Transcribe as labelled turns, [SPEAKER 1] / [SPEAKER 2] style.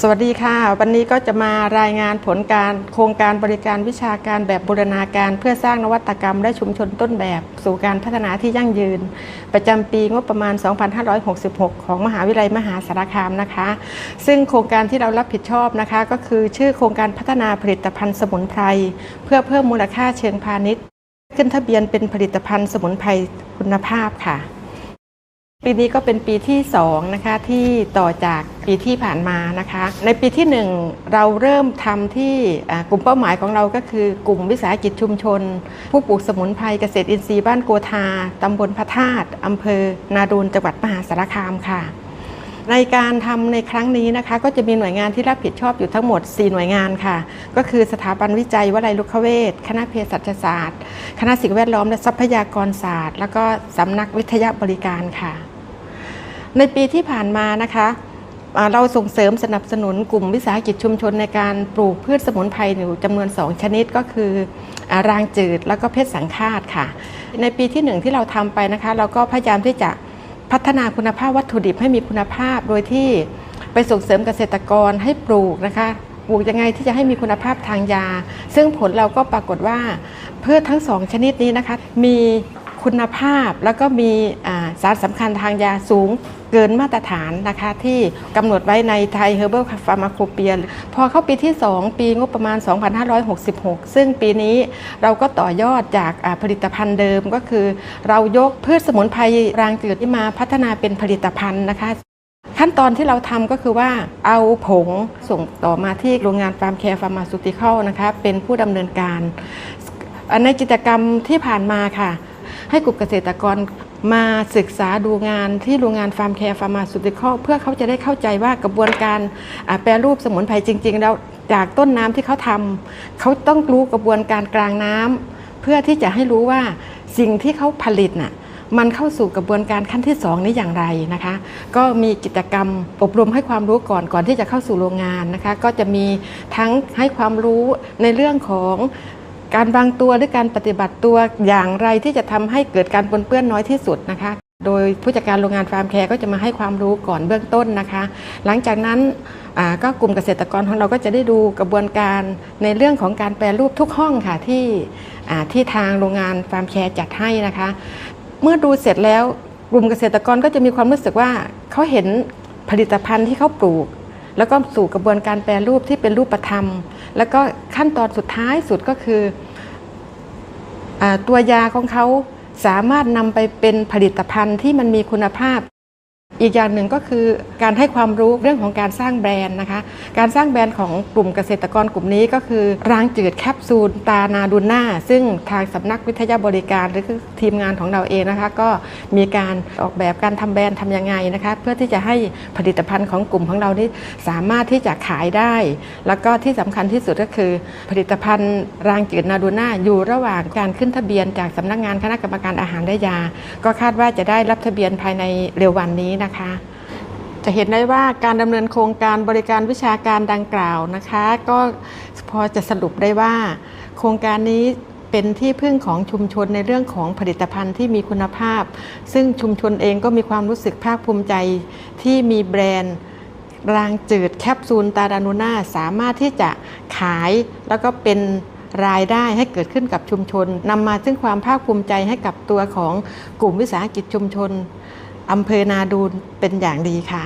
[SPEAKER 1] สวัสดีค่ะ วันนี้ก็จะมารายงานผลการโครงการบริการวิชาการแบบบูรณาการ เพื่อสร้างนวัตกรรมและชุมชนต้นแบบ สู่การพัฒนาที่ยั่งยืน ประจำปีงบประมาณ 2566 ของมหาวิทยาลัยมหาสารคามนะคะ ซึ่งโครงการที่เรารับผิดชอบนะคะ ก็คือชื่อโครงการพัฒนาผลิตภัณฑ์สมุนไพรเพื่อเพิ่มมูลค่าเชิงพาณิชย์ ขึ้นทะเบียนเป็นผลิตภัณฑ์สมุนไพรคุณภาพค่ะ ปีนี้ก็เป็นปีที่2นะคะที่ต่อจากปีที่ผ่านมานะคะ ในปีที่ 1 เราเริ่มทำที่กลุ่มเป้าหมายของเราก็คือกลุ่มวิสาหกิจชุมชน ผู้ปลูกสมุนไพรเกษตรอินทรีย์บ้านโกธาตำบลพระธาตุอำเภอ นาดูนจังหวัดมหาสารคามค่ะ ในการทำในครั้งนี้นะคะ ก็จะมีหน่วยงานที่รับผิดชอบอยู่ทั้งหมด 4 หน่วยงานค่ะ ก็คือสถาบันวิจัยวลัยลุกเวชคณะเภสัชศาสตร์ คณะสิ่งแวดล้อมและทรัพยากรศาสตร์ แล้วก็สำนักวิทยาบริการค่ะ ในปีที่ผ่านมานะคะเราส่งเสริมสนับสนุนกลุ่มวิสาหกิจชุมชนในการปลูกพืชสมุนไพรอยู่จำนวน 2 ชนิดก็คือรางจืดแล้วก็เพชรสังฆาตค่ะ ในปีที่หนึ่งที่เราทำไปนะคะ เราก็พยายามที่จะ พัฒนาคุณภาพวัตถุดิบให้มีคุณภาพโดยที่ไปส่งเสริมเกษตรกรให้ปลูกนะคะปลูกยังไงที่จะให้มีคุณภาพทางยา ซึ่งผลเราก็ปรากฏว่าพืชทั้งสองชนิดนี้นะคะ มีคุณภาพแล้วก็มีอ่า สารสำคัญทางยาสูงเกินมาตรฐานนะคะที่กำหนดไว้ในไทย Herbal Pharmacopoeia พอเข้าปีที่ 2 ปีงบประมาณ 2566 ซึ่งปีนี้เราก็ต่อยอดจากผลิตภัณฑ์เดิมก็คือ เรายกพืชสมุนไพรรางจืดที่มาพัฒนาเป็นผลิตภัณฑ์นะคะขั้นตอนที่เราทำก็คือว่าเอาผงส่งต่อมาที่โรงงานฟาร์มแคร์ฟาร์มาซูติคอลนะคะเป็นผู้ดำเนินการ ในกิจกรรมที่ผ่านมาค่ะ ให้กลุ่มเกษตรกร มาศึกษาดูงานที่โรงงานฟาร์มแคร์ฟาร์มาซูติคอเพื่อเขาจะได้เข้าใจว่ากระบวนการแปรรูปสมุนไพรจริง ๆ แล้วจากต้นน้ำที่เขาทำเขาต้องรู้กระบวนการกลางน้ำเพื่อที่จะให้รู้ว่าสิ่งที่เขาผลิตน่ะมันเข้าสู่กระบวนการขั้นที่2นี้อย่างไรนะคะ ก็มีกิจกรรมอบรมให้ความรู้ก่อนก่อนที่จะเข้าสู่โรงงานนะคะ ก็จะมีทั้งให้ความรู้ในเรื่องของ การวางตัวหรือการปฏิบัติตัวอย่างไรที่จะทำให้เกิดการปนเปื้อนน้อยที่สุดนะคะ โดยผู้จัดการโรงงานฟาร์มแคร์ก็จะมาให้ความรู้ก่อนเบื้องต้นนะคะ หลังจากนั้นก็กลุ่มเกษตรกรของเราก็จะได้ดูกระบวนการในเรื่องของการแปรรูปทุกห้องค่ะที่ที่ทางโรงงานฟาร์มแคร์จัดให้นะคะ เมื่อดูเสร็จแล้วกลุ่มเกษตรกรก็จะมีความรู้สึกว่าเขาเห็นผลิตภัณฑ์ที่เขาปลูก แล้วก็สู่กระบวนการแปรรูปที่เป็นรูปธรรม แล้วก็ขั้นตอนสุดท้ายสุดก็คืออตัวยาของเขาสามารถนำไปเป็นผลิตภัณฑ์ที่มันมีคุณภาพ อีกอย่างหนึ่งก็คือการให้ความรู้เรื่องของการสร้างแบรนด์นะคะ การสร้างแบรนด์ของกลุ่มเกษตรกรกลุ่มนี้ก็คือรางจืดแคปซูลตานาดูน่าซึ่งทางสำนักวิทยาบริการหรือทีมงานของเราเองนะคะ ก็มีการออกแบบการทำแบรนด์ทำยังไงนะคะ เพื่อที่จะให้ผลิตภัณฑ์ของกลุ่มของเรานี้สามารถที่จะขายได้ แล้วก็ที่สำคัญที่สุดก็คือ ผลิตภัณฑ์รางจืดนาดูน่าอยู่ระหว่างการขึ้นทะเบียนจากสำนักงานคณะกรรมการอาหารและยา ก็คาดว่าจะได้รับทะเบียนภายในเร็ววันนี้นะคะ จะเห็นได้ว่าการดำเนินโครงการบริการวิชาการดังกล่าวนะคะ ก็พอจะสรุปได้ว่า โครงการนี้เป็นที่พึ่งของชุมชนในเรื่องของผลิตภัณฑ์ที่มีคุณภาพ ซึ่งชุมชนเองก็มีความรู้สึกภาคภูมิใจที่มีแบรนด์รางจืดแคปซูลตาดานูน่าสามารถที่จะขายแล้วก็เป็นรายได้ให้เกิดขึ้นกับชุมชนนำมาซึ่งความภาคภูมิใจให้กับตัวของกลุ่มวิสาหกิจชุมชน อำเภอนาดูนเป็นอย่างดีค่ะ